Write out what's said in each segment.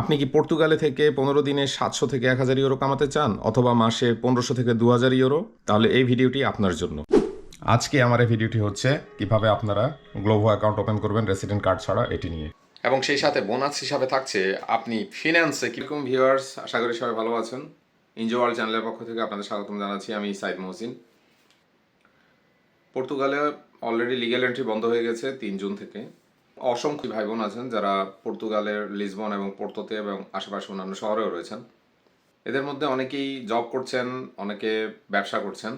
আপনি কি পর্তুগালে থেকে পনেরো দিনে সাতশো থেকে এক হাজার ইউরো কামাতে চান অথবা মাসে পনেরোশো থেকে দু হাজার ইউরো? তাহলে এই ভিডিওটি আপনার জন্য। আজকে আমার এই ভিডিওটি হচ্ছে কীভাবে আপনারা গ্লোভো অ্যাকাউন্ট ওপেন করবেন রেসিডেন্ট কার্ড ছাড়া এটি নিয়ে। এবং সেই সাথে বোনাস হিসাবে থাকছে আপনি ফিনান্সে কীরকম ভিউয়ার্স আশা করি সবাই ভালো আছেন। ইনজো ওয়ার্ল্ড চ্যানেলের পক্ষ থেকে আপনাদের স্বাগতম জানাচ্ছি আমি সাইদ মহসিন। পর্তুগালে অলরেডি লিগ্যাল এন্ট্রি বন্ধ হয়ে গেছে তিন জুন থেকে। অসংখ্য ভাই বোন আছেন যারা পর্তুগালের লিসবন এবং পোর্তোতে এবং আশেপাশে অন্যান্য শহরেও রয়েছেন। এদের মধ্যে অনেকেই জব করছেন, অনেকে ব্যবসা করছেন।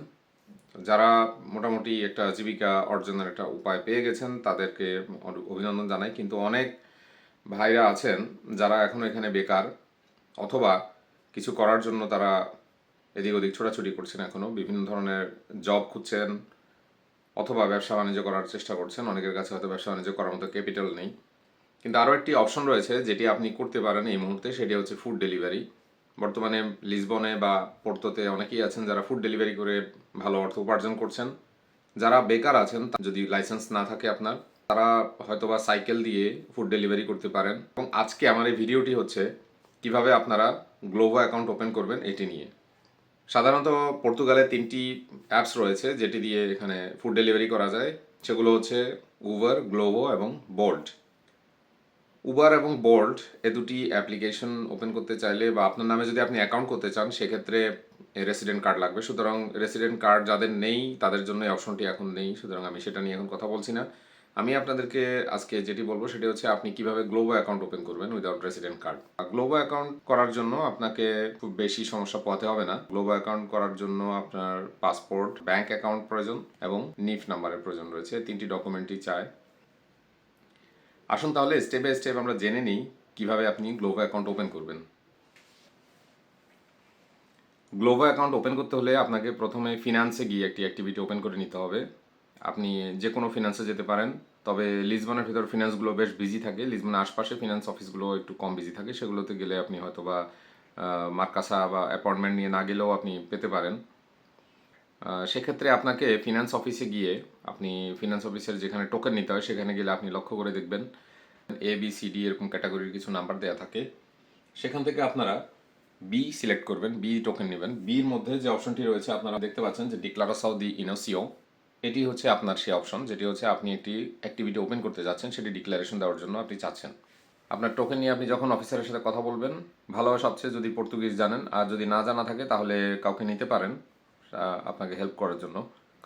যারা মোটামুটি একটা জীবিকা অর্জনের একটা উপায় পেয়ে গেছেন, তাদেরকে অভিনন্দন জানাই। কিন্তু অনেক ভাইরা আছেন যারা এখনও এখানে বেকার অথবা কিছু করার জন্য তারা এদিক ওদিক ছোটাছুটি করছেন এখনও বিভিন্ন ধরনের জব খুঁজছেন অথবা ব্যবসা বাণিজ্য করার চেষ্টা করছেন। অনেকের কাছে হয়তো ব্যবসা বাণিজ্য করার মতো ক্যাপিটাল নেই। কিন্তু আরও একটি অপশন রয়েছে যেটি আপনি করতে পারেন এই মুহূর্তে, সেটি হচ্ছে ফুড ডেলিভারি বর্তমানে লিসবনে বা পোর্তোতে অনেকেই আছেন যারা ফুড ডেলিভারি করে ভালো অর্থ উপার্জন করছেন। যারা বেকার আছেন যদি লাইসেন্স না থাকে আপনার, তারা হয়তোবা সাইকেল দিয়ে ফুড ডেলিভারি করতে পারেন। এবং আজকে আমার এই ভিডিওটি হচ্ছে কীভাবে আপনারা গ্লোভো অ্যাকাউন্ট ওপেন করবেন, এটি নিয়ে। সাধারণত পর্তুগালে তিনটি অ্যাপস রয়েছে, যেটি দিয়ে এখানে ফুড ডেলিভারি করা যায়। সেগুলো হচ্ছে উবার গ্লোভো এবং বোল্ট উবার এবং বোল্ট এ দুটি অ্যাপ্লিকেশন ওপেন করতে চাইলে বা আপনার নামে যদি আপনি অ্যাকাউন্ট করতে চান, সেক্ষেত্রে রেসিডেন্ট কার্ড লাগবে। সুতরাং রেসিডেন্ট কার্ড যাদের নেই, তাদের জন্য এই অপশনটি এখন নেই। সুতরাং আমি সেটা নিয়ে এখন কথা বলছি না। আমি আপনাদেরকে আজকে যেটি বলব সেটি হচ্ছে আপনি কীভাবে গ্লোবো অ্যাকাউন্ট ওপেন করবেন without resident card Glovo account করার জন্য আপনাকে খুব বেশি সমস্যা পোহাতে হবে না। গ্লোবো অ্যাকাউন্ট করার জন্য আপনার পাসপোর্ট ব্যাংক অ্যাকাউন্ট প্রয়োজন এবং নিফ নাম্বারের প্রয়োজন রয়েছে। তিনটি ডকুমেন্টই চায় আসুন তাহলে স্টেপ বাই স্টেপ আমরা জেনে নিই কীভাবে আপনি গ্লোবো অ্যাকাউন্ট ওপেন করবেন। গ্লোবো অ্যাকাউন্ট ওপেন করতে হলে আপনাকে প্রথমে ফিনান্সে গিয়ে একটি অ্যাক্টিভিটি ওপেন করে নিতে হবে। আপনি যে কোনো ফিনান্সে যেতে পারেন, তবে লিসবনের ভিতর ফিনান্সগুলো বেশ বিজি থাকে। লিসবনের আশপাশে ফিনান্স অফিসগুলো একটু কম বিজি থাকে। সেগুলোতে গেলে আপনি হয়তো বা মার্কাসা বা অ্যাপয়েন্টমেন্ট নিয়ে না গেলেও আপনি পেতে পারেন। সেক্ষেত্রে আপনাকে ফিনান্স অফিসে গিয়ে আপনি ফিনান্স অফিসের যেখানে টোকেন নিতে হয়, সেখানে গেলে আপনি লক্ষ্য করে দেখবেন এ বি সি ডি এরকম ক্যাটাগরির কিছু নাম্বার দেওয়া থাকে। সেখান থেকে আপনারা বি সিলেক্ট করবেন বি টোকেন নেবেন। বির মধ্যে যে অপশনটি রয়েছে, আপনারা দেখতে পাচ্ছেন যে ডিক্লারাসাও দি ইনোসিও এটি হচ্ছে আপনার সেই অপশন যেটি হচ্ছে আপনি একটি অ্যাক্টিভিটি ওপেন করতে যাচ্ছেন, সেটি ডিক্লারেশন দেওয়ার জন্য আপনি চাচ্ছেন। আপনার টোকেন নিয়ে আপনি যখন অফিসারের সাথে কথা বলবেন, ভালো সবচেয়ে যদি পর্তুগিজ জানেন, আর যদি না জানা থাকে তাহলে কাউকে নিতে পারেন আপনাকে হেল্প করার জন্য।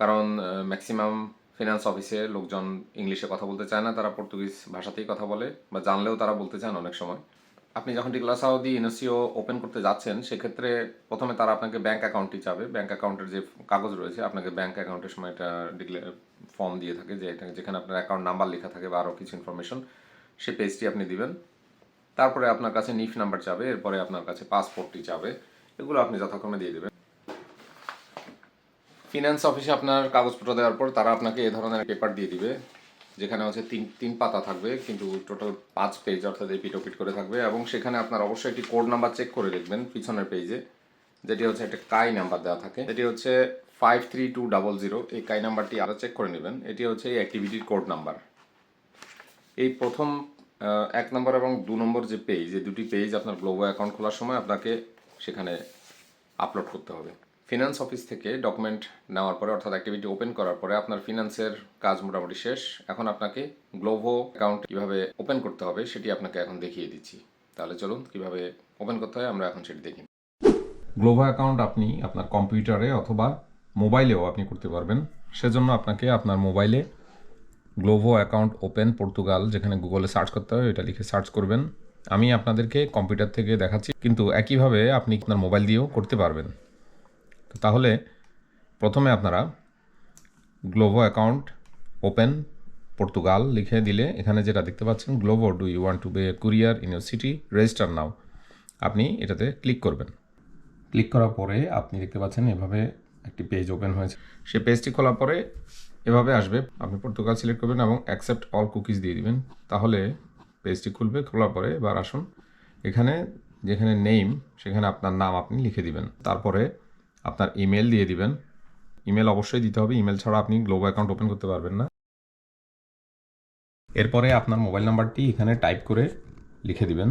কারণ ম্যাক্সিমাম ফিনান্স অফিসে লোকজন ইংলিশে কথা বলতে চায় না, তারা পর্তুগিজ ভাষাতেই কথা বলে, বা জানলেও তারা বলতে চান অনেক সময়। আপনি যখন ডিক্লাসাও দি ইনসিও ওপেন করতে যাচ্ছেন, সেক্ষেত্রে প্রথমে তারা আপনাকে ব্যাঙ্ক অ্যাকাউন্টটি চাবে। ব্যাঙ্ক অ্যাকাউন্টের যে কাগজ রয়েছে, আপনাকে ব্যাঙ্ক অ্যাকাউন্টের সময় একটা ডিক্লেয়ার ফর্ম দিয়ে থাকে, যে এটা, যেখানে আপনার অ্যাকাউন্ট নাম্বার লেখা থাকে বা আরও কিছু ইনফরমেশন, সে পেজটি আপনি দিবেন। তারপরে আপনার কাছে নিফ নাম্বার চাবে, এরপরে আপনার কাছে পাসপোর্টটি চাবে, এগুলো আপনি যথাক্রমে দিয়ে দেবেন। ফিনান্স অফিসে আপনার কাগজপত্র দেওয়ার পর তারা আপনাকে এ ধরনের পেপার দিয়ে দিবে। যেখানে হচ্ছে তিন তিন পাতা থাকবে, কিন্তু টোটাল পাঁচ পেজ অর্থাৎ এই পিটোপিট করে থাকবে। এবং সেখানে আপনার অবশ্যই একটি কোড নাম্বার চেক করে দেখবেন পিছনের পেজে যেটি হচ্ছে একটা কাই নাম্বার দেওয়া থাকে। এটি হচ্ছে five three two double zero এই কাই নাম্বারটি আরও চেক করে নেবেন। এটি হচ্ছে এই অ্যাক্টিভিটির কোড নাম্বার এই প্রথম এক নম্বর এবং দু নম্বর যে পেজ এই দুটি পেজ আপনার গ্লোবো অ্যাকাউন্ট খোলার সময় আপনাকে সেখানে আপলোড করতে হবে। ফিনান্স অফিস থেকে ডকুমেন্ট নেওয়ার পরে, অর্থাৎ অ্যাক্টিভিটি ওপেন করার পরে আপনার ফিনান্সের কাজ মোটামুটি শেষ। এখন আপনাকে গ্লোভো অ্যাকাউন্ট কীভাবে ওপেন করতে হবে সেটি আপনাকে এখন দেখিয়ে দিচ্ছি। তাহলে চলুন কীভাবে ওপেন করতে হয়, আমরা এখন সেটি দেখি। গ্লোভো অ্যাকাউন্ট আপনি আপনার কম্পিউটারে অথবা মোবাইলেও আপনি করতে পারবেন। সেজন্য আপনাকে আপনার মোবাইলে গ্লোভো অ্যাকাউন্ট ওপেন পর্তুগাল যেখানে গুগলে সার্চ করতে হয়, এটা লিখে সার্চ করবেন। আমি আপনাদেরকে কম্পিউটার থেকে দেখাচ্ছি, কিন্তু একইভাবে আপনি আপনার মোবাইল দিয়েও করতে পারবেন। তো তাহলে প্রথমে আপনারা গ্লোভো অ্যাকাউন্ট ওপেন পর্তুগাল লিখে দিলে এখানে যেটা দেখতে পাচ্ছেন Glovo do you want to be courier in your city register now আপনি এটাতে ক্লিক করবেন। ক্লিক করার পরে আপনি দেখতে পাচ্ছেন এভাবে একটি পেজ ওপেন হয়েছে। সেই পেজটি খোলার পরে এভাবে আসবে। আপনি পর্তুগাল সিলেক্ট করবেন এবং অ্যাকসেপ্ট অল কুকিজ দিয়ে দিবেন। তাহলে পেজটি খুলবে খোলার পরে এবার আসুন। এখানে যেখানে নেম সেখানে আপনার নাম আপনি লিখে দিবেন। তারপরে আপনার ইমেল দিয়ে দিবেন। ইমেল অবশ্যই দিতে হবে। ইমেল ছাড়া আপনি গ্লোবো অ্যাকাউন্ট ওপেন করতে পারবেন না। এরপরে আপনার মোবাইল নাম্বারটি এখানে টাইপ করে লিখে দিবেন।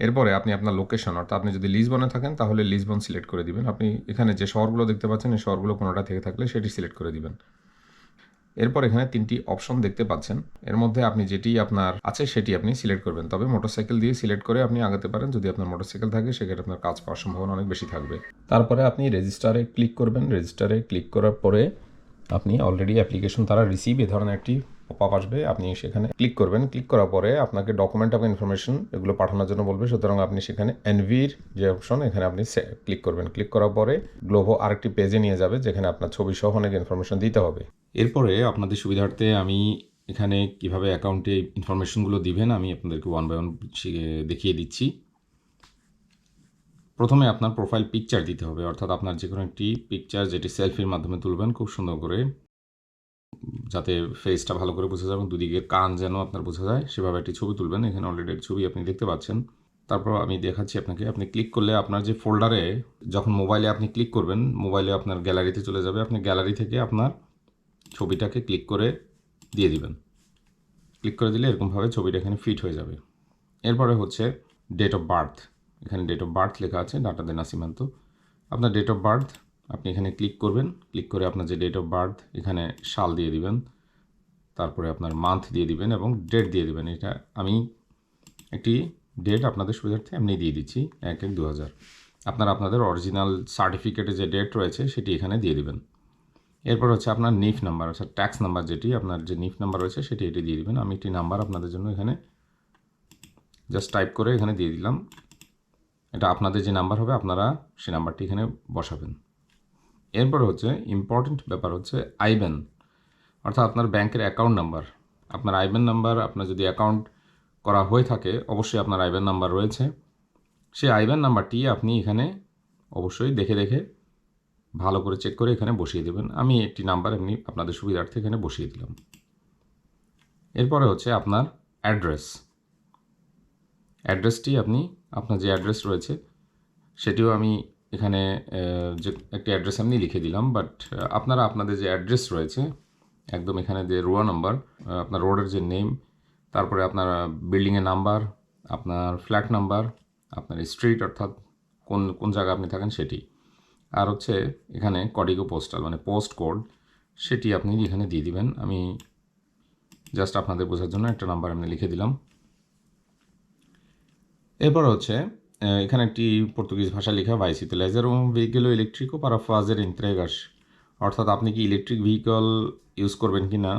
এরপরে আপনি আপনার লোকেশন অর্থাৎ আপনি যদি লিসবনে থাকেন, তাহলে লিসবন সিলেক্ট করে দিবেন। আপনি এখানে যে শহরগুলো দেখতে পাচ্ছেন, এই শহরগুলো কোনোটা থেকে থাকলে সেটি সিলেক্ট করে দিবেন। এরপর এখানে তিনটি অপশন দেখতে পাচ্ছেন। এর মধ্যে আপনি যেটি আপনার আছে, সেটি আপনি সিলেক্ট করবেন। তবে মোটরসাইকেল দিয়ে সিলেক্ট করে আপনি আগাতে পারেন। যদি আপনার মোটরসাইকেল থাকে, সেক্ষেত্রে আপনার কাজ পাওয়ার সম্ভাবনা অনেক বেশি থাকবে। তারপরে আপনি রেজিস্টারে ক্লিক করবেন। রেজিস্টারে ক্লিক করার পরে আপনি অলরেডি অ্যাপ্লিকেশন তারা রিসিভ এ ধরনের একটি পপ আসবে, আপনি সেখানে ক্লিক করবেন। ক্লিক করার পরে আপনাকে ডকুমেন্ট এবং ইনফরমেশন এগুলো পাঠানোর জন্য বলবে, সুতরাং আপনি সেখানে এনভির যে অপশন এখানে আপনি ক্লিক করবেন। ক্লিক করার পরে গ্লোভো আরেকটি পেজে নিয়ে যাবে, যেখানে আপনার ছবি সহ অনেক ইনফরমেশন দিতে হবে। এরপরে আপনাদের সুবিধার্থে আমি এখানে কীভাবে অ্যাকাউন্টে ইনফরমেশনগুলো দিবেন, আমি আপনাদেরকে ওয়ান বাই ওয়ান দেখিয়ে দিচ্ছি। প্রথমে আপনার প্রোফাইল পিকচার দিতে হবে, অর্থাৎ আপনার যে কোনো একটি পিকচার যেটি সেলফির মাধ্যমে তুলবেন, খুব সুন্দর করে। যাতে ফেসটা ভালো করে বোঝা যায় এবং দুদিকের কান যেন আপনার বোঝা যায়, সেভাবে একটি ছবি তুলবেন। এখানে অলরেডি ছবি আপনি দেখতে পাচ্ছেন। তারপর আমি দেখাচ্ছি আপনাকে, আপনি ক্লিক করলে আপনার যে ফোল্ডারে যখন মোবাইলে আপনি ক্লিক করবেন মোবাইলে আপনার গ্যালারিতে চলে যাবে। আপনি গ্যালারি থেকে আপনার ছবিটাকে ক্লিক করে দিয়ে দিবেন। ক্লিক করে দিলে এরকমভাবে ছবিটা এখানে ফিট হয়ে যাবে। এরপরে হচ্ছে ডেট অফ বার্থ এখানে ডেট অফ বার্থ লেখা আছে, ডাটা দেনা সীমান্ত আপনার ডেট অফ বার্থ আপনি এখানে ক্লিক করবেন ক্লিক করে আপনার যে ডেট অফ বার্থ এখানে সাল দিয়ে দিবেন, তারপরে আপনার মান্থ দিয়ে দিবেন এবং ডেট দিয়ে দিবেন। এটা আমি একটি ডেট আপনাদের সুবিধার্থে এমনি দিয়ে দিচ্ছি, এক এক দু হাজার আপনার আপনাদের অরিজিনাল সার্টিফিকেটে যে ডেট রয়েছে, সেটি এখানে দিয়ে দিবেন। এরপর হচ্ছে আপনার নিফ নাম্বার অর্থাৎ ট্যাক্স নাম্বার যেটি, আপনার যে নিফ নাম্বার রয়েছে, সেটি এটি দিয়ে দিবেন। আমি একটি নাম্বার আপনাদের জন্য এখানে জাস্ট টাইপ করে এখানে দিয়ে দিলাম। এটা আপনাদের যে নাম্বার হবে, আপনারা সেই নাম্বারটি এখানে বসাবেন। এরপর হচ্ছে ইম্পর্ট্যান্ট ব্যাপার হচ্ছে আইবেন। অর্থাৎ আপনার ব্যাংকের অ্যাকাউন্ট নাম্বার আপনার আইবেন নাম্বার আপনার যদি অ্যাকাউন্ট করা হয়ে থাকে, অবশ্যই আপনার আইবেন নাম্বার রয়েছে। সেই আইবেন নাম্বারটি আপনি এখানে অবশ্যই দেখে দেখে ভালো করে চেক করে এখানে বসিয়ে দেবেন। আমি একটি নাম্বার এমনি আপনাদের সুবিধার্থে এখানে বসিয়ে দিলাম। এরপরে হচ্ছে আপনার অ্যাড্রেস অ্যাড্রেসটি আপনি, আপনার যে অ্যাড্রেস রয়েছে, সেটিও আমি এখানে যে একটি অ্যাড্রেস আমি লিখে দিলাম, বাট আপনারা আপনাদের যে অ্যাড্রেস রয়েছে, একদম এখানে যে রোয়া নাম্বার আপনার রোডের যে নেম, তারপরে আপনার বিল্ডিংয়ের নাম্বার, আপনার ফ্ল্যাট নাম্বার, আপনার স্ট্রিট অর্থাৎ কোন কোন জায়গায় আপনি থাকেন সেটি। আর হচ্ছে এখানে কডিগো পোস্টাল মানে পোস্ট কোড সেটি আপনি এখানে দিয়ে দিবেন। আমি জাস্ট আপনাদের বোঝার জন্য একটা নাম্বার আমি লিখে দিলাম। এরপর হচ্ছে এখানে একটি পর্তুগিজ ভাষা লেখা বাইস ইউটিলাইজার এবং ভেহিকেল ইলেকট্রিকও পারা ফাজের ইন্ত্রেগাস। অর্থাৎ আপনি কি ইলেকট্রিক ভেহিকল ইউজ করবেন কি না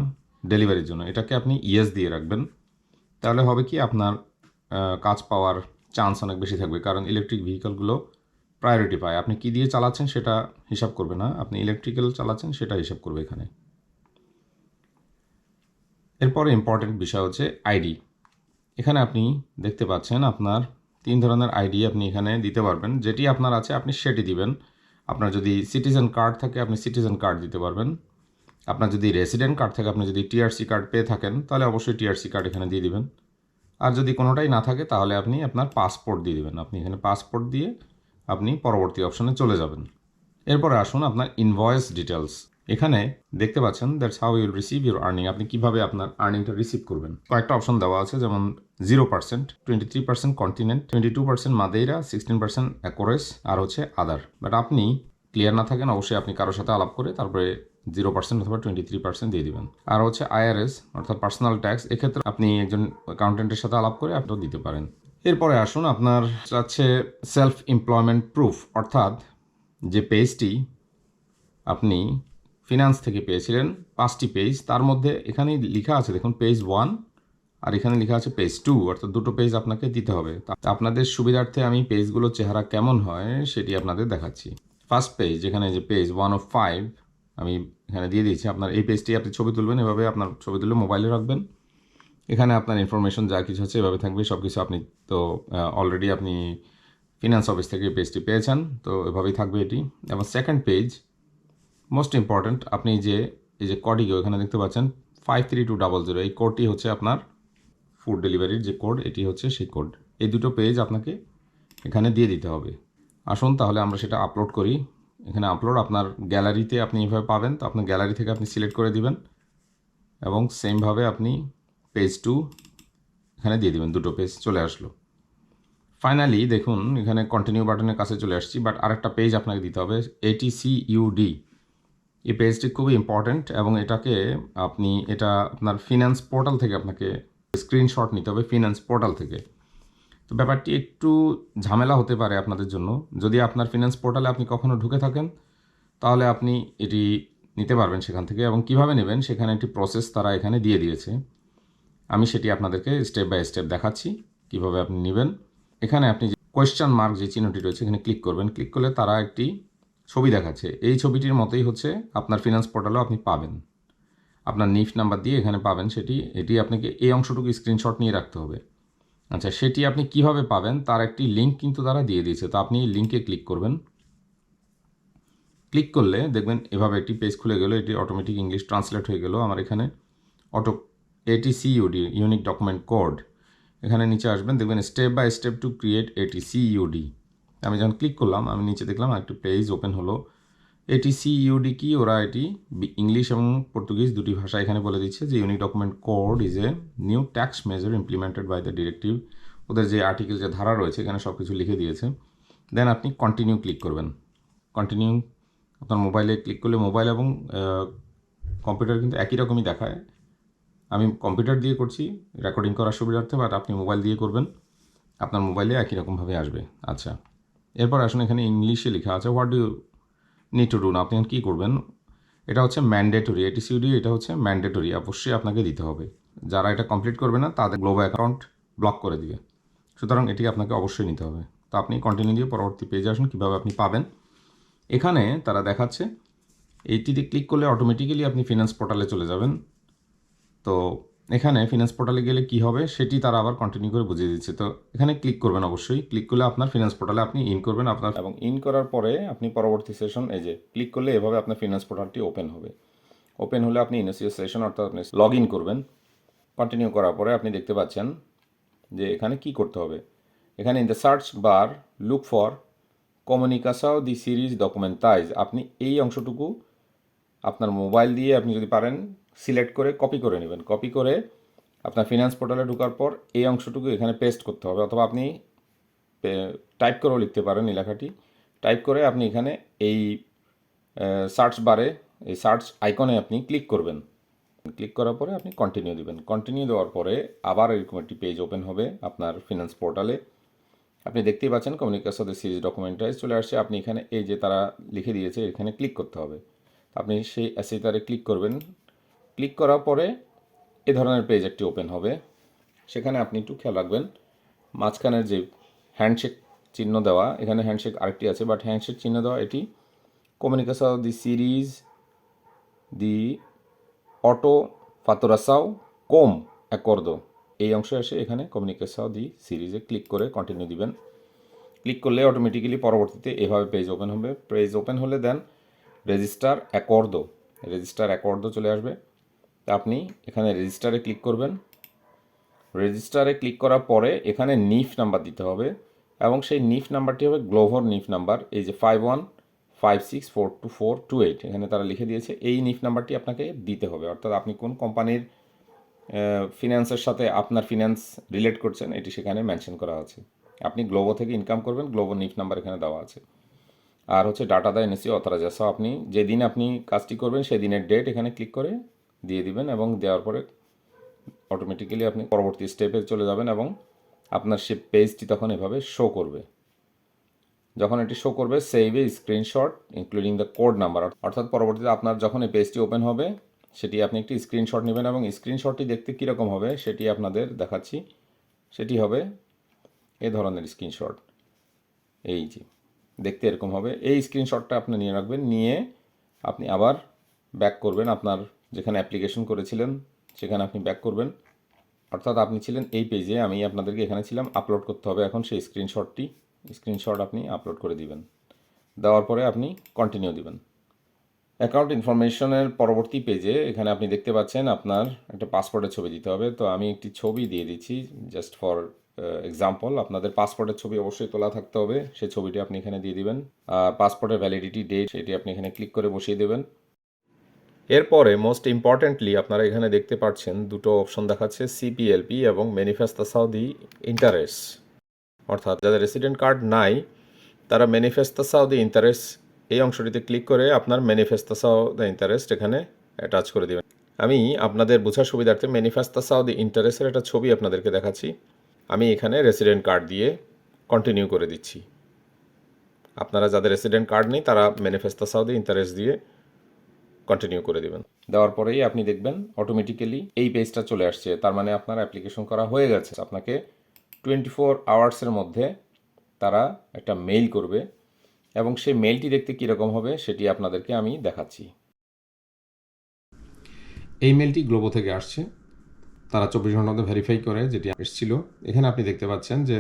ডেলিভারির জন্য? এটাকে আপনি ইয়েস দিয়ে রাখবেন। তাহলে হবে কি আপনার কাজ পাওয়ার চান্স অনেক বেশি থাকবে, কারণ ইলেকট্রিক ভেহিকলগুলো প্রায়োরিটি পায়। আপনি কি দিয়ে চালাচ্ছেন সেটা হিসাব করবে না, আপনি ইলেকট্রিক্যাল চালাচ্ছেন সেটা হিসাব করবে এখানে। এরপরে ইম্পর্টেন্ট বিষয় হচ্ছে আইডি। এখানে আপনি দেখতে পাচ্ছেন আপনার তিন ধরনের আইডি আপনি এখানে দিতে পারবেন। যেটি আপনার আছে, আপনি সেটি দিবেন। আপনার যদি সিটিজেন কার্ড থাকে, আপনি সিটিজেন কার্ড দিতে পারবেন। আপনার যদি রেসিডেন্ট কার্ড থাকে, আপনি যদি টিআরসি কার্ড পেয়ে থাকেন, তাহলে অবশ্যই টিআরসি কার্ড এখানে দিয়ে দিবেন। আর যদি কোনোটাই না থাকে, তাহলে আপনি আপনার পাসপোর্ট দিয়ে দিবেন। আপনি এখানে পাসপোর্ট দিয়ে আপনি পরবর্তী অপশনে চলে যাবেন। এরপরে আসুন আপনার ইনভয়েস ডিটেলস এখানে দেখতে পাচ্ছেন that's how you'll receive your earning আপনি কীভাবে আপনার আর্নিংটা রিসিভ করবেন। কয়েকটা অপশন দেওয়া আছে, যেমন zero percent twenty three percent continent twenty two percent Madeira sixteen percent Azores আর হচ্ছে আদার বাট আপনি ক্লিয়ার না থাকেন, অবশ্যই আপনি কারোর সাথে আলাপ করে তারপরে জিরো পার্সেন্ট অথবা টোয়েন্টি থ্রি পার্সেন্ট দিয়ে দেবেন। আর হচ্ছে আইআরএস অর্থাৎ পার্সোনাল ট্যাক্স এক্ষেত্রে আপনি একজন অ্যাকাউন্টেন্টের সাথে আলাপ করে আপনিও দিতে পারেন। এরপরে আসুন, আপনার আছে সেলফ এমপ্লয়মেন্ট প্রুফ অর্থাৎ যে পেজটি আপনি ফিনান্স থেকে পেয়েছিলেন পাঁচটি পেজ তার মধ্যে এখানেই লেখা আছে, দেখুন পেজ ওয়ান আর এখানে লেখা আছে পেজ টু অর্থাৎ দুটো পেজ আপনাকে দিতে হবে। আপনাদের সুবিধার্থে আমি পেজগুলোর চেহারা কেমন হয় সেটি আপনাদের দেখাচ্ছি। ফার্স্ট পেজ যেখানে যে পেজ ওয়ান অফ ফাইভ আমি এখানে দিয়ে দিয়েছি। আপনার এই পেজটি আপনি ছবি তুলবেন, এভাবে আপনার ছবি তুলে মোবাইলে রাখবেন। এখানে আপনার ইনফরমেশন যা কিছু আছে এভাবে থাকবে সব কিছু আপনি তো অলরেডি আপনি ফিনান্স অফিস থেকে পেজটি পেয়েছেন, তো এভাবেই থাকবে এটি। এবং সেকেন্ড পেজ মোস্ট ইম্পর্ট্যান্ট আপনি যে, এই যে কডিগো এখানে দেখতে পাচ্ছেন five three two double zero এই কোডটি হচ্ছে আপনার ফুড ডেলিভারির যে কোড এটি হচ্ছে সেই কোড এই দুটো পেজ আপনাকে এখানে দিয়ে দিতে হবে। আসুন তাহলে আমরা সেটা আপলোড করি। এখানে আপলোড আপনার গ্যালারিতে আপনি এভাবে পাবেন, তো আপনার গ্যালারি থেকে আপনি সিলেক্ট করে দিবেন এবং সেমভাবে আপনি পেজ টু এখানে দিয়ে দিবেন, দুটো পেজ চলে আসলো। ফাইনালি দেখুন, এখানে কন্টিনিউ বাটনের কাছে চলে আসছি বাট আরেকটা পেজ আপনাকে দিতে হবে এটিসি ইউডি এই পেজটি খুবই ইম্পর্ট্যান্ট এবং এটাকে আপনি, এটা আপনার ফিনান্স পোর্টাল থেকে আপনাকে স্ক্রিনশট নিতে হবে ফিনান্স পোর্টাল থেকে। তো ব্যাপারটি একটু ঝামেলা হতে পারে আপনাদের জন্য। যদি আপনার ফিনান্স পোর্টালে আপনি কখনো ঢুকে থাকেন, তাহলে আপনি এটি নিতে পারবেন সেখান থেকে এবং কীভাবে নেবেন সেখানে একটি প্রসেস তারা এখানে দিয়ে দিয়েছে। আমি সেটি আপনাদেরকে স্টেপ বাই স্টেপ দেখাচ্ছি কীভাবে আপনি নেবেন। এখানে আপনি কোয়েশ্চান মার্ক যে চিহ্নটি রয়েছে, এখানে ক্লিক করবেন। ক্লিক করলে তারা একটি ছবি দেখাচ্ছে। এই ছবিটির মতোই হচ্ছে আপনার ফিনান্স পোর্টালেও আপনি পাবেন। আপনার নিফ নাম্বার দিয়ে এখানে পাবেন সেটি। এটি আপনাকে এই অংশটুকু স্ক্রিনশট নিয়ে রাখতে হবে। আচ্ছা সেটি আপনি কীভাবে পাবেন তার একটি লিঙ্ক কিন্তু তারা দিয়ে দিয়েছে। তো আপনি লিঙ্কে ক্লিক করবেন। ক্লিক করলে দেখবেন এভাবে একটি পেজ খুলে গেল। এটি অটোমেটিক ইংলিশ ট্রান্সলেট হয়ে গেল আমার এখানে। Auto ATC UD unique document code এখানে নিচে আসবেন, দেখবেন step by step to create ATC UD আমি যখন ক্লিক করলাম, আমি নিচে দেখলাম একটি পেজ ওপেন হলো। এটিসি ইউডি কি? ওরা এটি ইংলিশ এবং পর্তুগিজ দুটি ভাষা এখানে বলে দিচ্ছে যে unique document code is a new tax measure implemented by the directive ওদের যে আর্টিকেল যে ধারা রয়েছে, এখানে সব কিছু লিখে দিয়েছে। দেন আপনি কন্টিনিউ ক্লিক করবেন। কন্টিনিউ আপনার মোবাইলে ক্লিক করলে মোবাইল এবং কম্পিউটার কিন্তু একই রকমই দেখায়। আমি কম্পিউটার দিয়ে করছি রেকর্ডিং করার সুবিধার্থে বাট আপনি মোবাইল দিয়ে করবেন। আপনার মোবাইলে একই রকমভাবে আসবে। আচ্ছা। এরপর আসুন এখানে ইংলিশে লেখা আছে what do need to do না, আপনি কী করবেন? এটা হচ্ছে ম্যান্ডেটরি এটিসিউডি এটা হচ্ছে ম্যান্ডেটরি অবশ্যই আপনাকে দিতে হবে। যারা এটা কমপ্লিট করবে না, তাদের গ্লোবাল অ্যাকাউন্ট ব্লক করে দিবে। সুতরাং এটি আপনাকে অবশ্যই নিতে হবে। তো আপনি কন্টিনিউ দিয়ে পরবর্তী পেজে আসুন, কীভাবে আপনি পাবেন। এখানে তারা দেখাচ্ছে, এইটিতে ক্লিক করলে অটোমেটিক্যালি আপনি ফিনান্স পোর্টালে চলে যাবেন। তো এখানে ফিনান্স পোর্টালে গেলে কি হবে সেটি তারা আবার কন্টিনিউ করে বুঝিয়ে দিচ্ছে। তো এখানে ক্লিক করবেন অবশ্যই। ক্লিক করলে আপনার ফিনান্স পোর্টালে আপনি ইন করবেন, আপনার এবং ইন করার পরে আপনি পরবর্তী সেশন এই যে ক্লিক করলে এভাবে আপনার ফিনান্স পোর্টালটি ওপেন হবে। ওপেন হলে আপনি ইনিশিয়াল সেশন অর্থাৎ আপনি লগ ইন করবেন। কন্টিনিউ করার পরে আপনি দেখতে পাচ্ছেন যে এখানে কি করতে হবে। এখানে in the search bar look for কমিউনিকাসাও দি সিরিজ ডকুমেন্টাইজ আপনি এই অংশটুকু আপনার মোবাইল দিয়ে আপনি যদি পারেন সিলেক্ট করে কপি করে নেবেন। কপি করে আপনার ফিনান্স পোর্টালে ঢোকার পর এই অংশটুকু এখানে পেস্ট করতে হবে। অথবা আপনি টাইপ করেও লিখতে পারেন এই লেখাটি। টাইপ করে আপনি এখানে এই সার্চ বারে এই সার্চ আইকনে আপনি ক্লিক করবেন। ক্লিক করার পরে আপনি কন্টিনিউ দেবেন। কন্টিনিউ দেওয়ার পরে আবার এরকম একটি পেজ ওপেন হবে আপনার ফিনান্স পোর্টালে আপনি দেখতেই পাচ্ছেন কমিউনিকেশন সিরিজ ডকুমেন্টাইজ চলে আসছে। আপনি এখানে এই যে তারা লিখে দিয়েছে, এখানে ক্লিক করতে হবে। আপনি সেই অ্যাসিটারে ক্লিক করবেন। ক্লিক করার পরে এ ধরনের পেজ একটি ওপেন হবে। সেখানে আপনি একটু খেয়াল রাখবেন, মাঝখানের যে হ্যান্ডশেক চিহ্ন দেওয়া, এখানে হ্যান্ডশেক আরেকটি আছে বাট হ্যান্ডশেক চিহ্ন দেওয়া এটি কমিউনিকেশন দি সিরিজ দি অটো ফাতোরাসাও কোম অ্যাকর্দো এই অংশে এসে এখানে কমিউনিকেশন দি সিরিজে ক্লিক করে কন্টিনিউ দিবেন। ক্লিক করলে অটোমেটিক্যালি পরবর্তীতে এভাবে পেজ ওপেন হবে। পেজ ওপেন হলে দেন রেজিস্টার অ্যাকর্দো রেজিস্টার অ্যাকর্দো চলে আসবে। আপনি এখানে রেজিস্টারে ক্লিক করবেন। রেজিস্টারে ক্লিক করার পরে এখানে নিফ নাম্বার দিতে হবে এবং সেই নিফ নাম্বারটি হবে গ্লোভর নিফ নাম্বার এই যে five one five six four two four two eight এখানে তারা লিখে দিয়েছে, এই নিফ নাম্বারটি আপনাকে দিতে হবে। অর্থাৎ আপনি কোন কোম্পানির ফিনান্সের সাথে আপনার ফিনান্স রিলেট করছেন, এটি সেখানে মেনশন করা আছে। আপনি গ্লোবো থেকে ইনকাম করবেন গ্লোবো নিফ নাম্বার এখানে দেওয়া আছে। আর হচ্ছে ডাটা দা এনএসি অথরাইজেশন আপনি যেদিন আপনি কাজটি করবেন, সেদিনের ডেট এখানে ক্লিক করে দিয়ে দিবেন এবং দেওয়ার পরে অটোমেটিক্যালি আপনি পরবর্তী স্টেপে চলে যাবেন এবং আপনার সে পেজটি তখন এভাবে শো করবে। যখন এটি শো করবে a screenshot including the code number অর্থাৎ পরবর্তীতে আপনার যখন এই পেজটি ওপেন হবে, সেটি আপনি একটি স্ক্রিনশট নেবেন এবং স্ক্রিনশটটি দেখতে কীরকম হবে, সেটি আপনাদের দেখাচ্ছি। সেটি হবে এ ধরনের স্ক্রিনশট এই যে, দেখতে এরকম হবে। এই স্ক্রিনশটটা আপনি নিয়ে রাখবেন, নিয়ে আপনি আবার ব্যাক করবেন আপনার যেখানে অ্যাপ্লিকেশন করেছিলেন, সেখানে আপনি ব্যাক করবেন। অর্থাৎ আপনি ছিলেন এই পেজে আমি আপনাদেরকে এখানে ছিলাম আপলোড করতে হবে এখন সেই স্ক্রিনশটটি স্ক্রিনশট আপনি আপলোড করে দিবেন। দেওয়ার পরে আপনি কন্টিনিউ দিবেন। অ্যাকাউন্ট ইনফরমেশনের পরবর্তী পেজে এখানে আপনি দেখতে পাচ্ছেন আপনার একটা পাসপোর্টের ছবি দিতে হবে। তো আমি একটি ছবি দিয়ে দিচ্ছি জাস্ট ফর এক্সাম্পল আপনাদের পাসপোর্টের ছবি অবশ্যই তোলা থাকতে হবে। সেই ছবিটি আপনি এখানে দিয়ে দিবেন। পাসপোর্টের ভ্যালিডিটি ডেট সেটি আপনি এখানে ক্লিক করে বসিয়ে দেবেন। এরপরে মোস্ট ইম্পর্টেন্টলি আপনারা এখানে দেখতে পাচ্ছেন দুটো অপশন দেখাচ্ছে সিপিএলপি এবং ম্যানিফেস্টাসাও দি ইন্টারেস্ট অর্থাৎ যাদের রেসিডেন্ট কার্ড নাই, তারা ম্যানিফেস্তাসাও দ্য ইন্টারেস্ট এই অংশটিতে ক্লিক করে আপনার ম্যানিফেস্তাসাও দ্য ইন্টারেস্ট এখানে অ্যাটাচ করে দেবেন। আমি আপনাদের বোঝার সুবিধার্থে ম্যানিফেস্তা সাউদি ইন্টারেস্টের একটা ছবি আপনাদেরকে দেখাচ্ছি। আমি এখানে রেসিডেন্ট কার্ড দিয়ে কন্টিনিউ করে দিচ্ছি। আপনারা যাদের রেসিডেন্ট কার্ড নেই, তারা ম্যানিফেস্তা সাউদি ইন্টারেস্ট দিয়ে কন্টিনিউ করে দেবেন। দেওয়ার পরেই আপনি দেখবেন অটোমেটিক্যালি এই পেজটা চলে আসছে। তার মানে আপনার অ্যাপ্লিকেশন করা হয়ে গেছে। আপনাকে টোয়েন্টি ফোর আওয়ার্সের মধ্যে তারা একটা মেইল করবে এবং সেই মেইলটি দেখতে কীরকম হবে সেটি আপনাদেরকে আমি দেখাচ্ছি। এই মেলটি গ্লোবো থেকে আসছে। তারা চব্বিশ ঘণ্টার মধ্যে ভেরিফাই করে যেটি এসেছিল। এখানে আপনি দেখতে পাচ্ছেন যে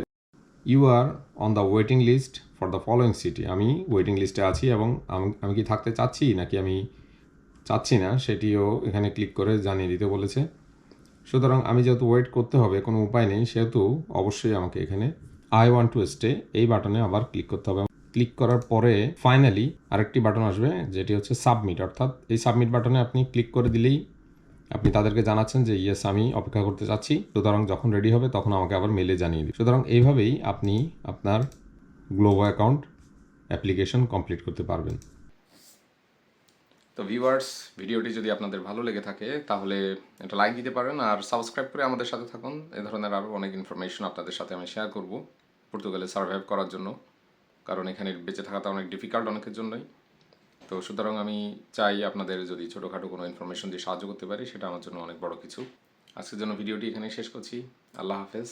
you are on the waiting list for the following city আমি ওয়েটিং লিস্টে আছি এবং আমি কি থাকতে চাচ্ছি নাকি আমি চাচ্ছি না, সেটিও এখানে ক্লিক করে জানিয়ে দিতে বলেছে। সুতরাং আমি যেহেতু ওয়েট করতে হবে, কোনো উপায় নেই, সেহেতু অবশ্যই আমাকে এখানে আই ওয়ান্ট টু স্টে এই বাটনে আবার ক্লিক করতে হবে। ক্লিক করার পরে ফাইনালি আরেকটি বাটন আসবে, যেটি হচ্ছে সাবমিট অর্থাৎ এই সাবমিট বাটনে আপনি ক্লিক করে দিলেই আপনি তাদেরকে জানাচ্ছেন যে ইয়েস আমি অপেক্ষা করতে চাচ্ছি। সুতরাং যখন রেডি হবে, তখন আমাকে আবার মেলে জানিয়ে দিন সুতরাং এইভাবেই আপনি আপনার গ্লোবো অ্যাকাউন্ট অ্যাপ্লিকেশন কমপ্লিট করতে পারবেন। তো ভিউয়ার্স ভিডিওটি যদি আপনাদের ভালো লেগে থাকে, তাহলে এটা লাইক দিতে পারেন আর সাবস্ক্রাইব করে আমাদের সাথে থাকুন। এ ধরনের আরও অনেক ইনফরমেশন আপনাদের সাথে আমি শেয়ার করব পর্তুগালে সার্ভাইভ করার জন্য, কারণ এখানে বেঁচে থাকাটা অনেক ডিফিকাল্ট অনেকের জন্যই। তো সুতরাং আমি চাই আপনাদের যদি ছোটোখাটো কোনো ইনফরমেশন দিয়ে সাহায্য করতে পারি, সেটা আমার জন্য অনেক বড় কিছু। আজকের জন্য ভিডিওটি এখানেই শেষ করছি। আল্লাহ হাফেজ।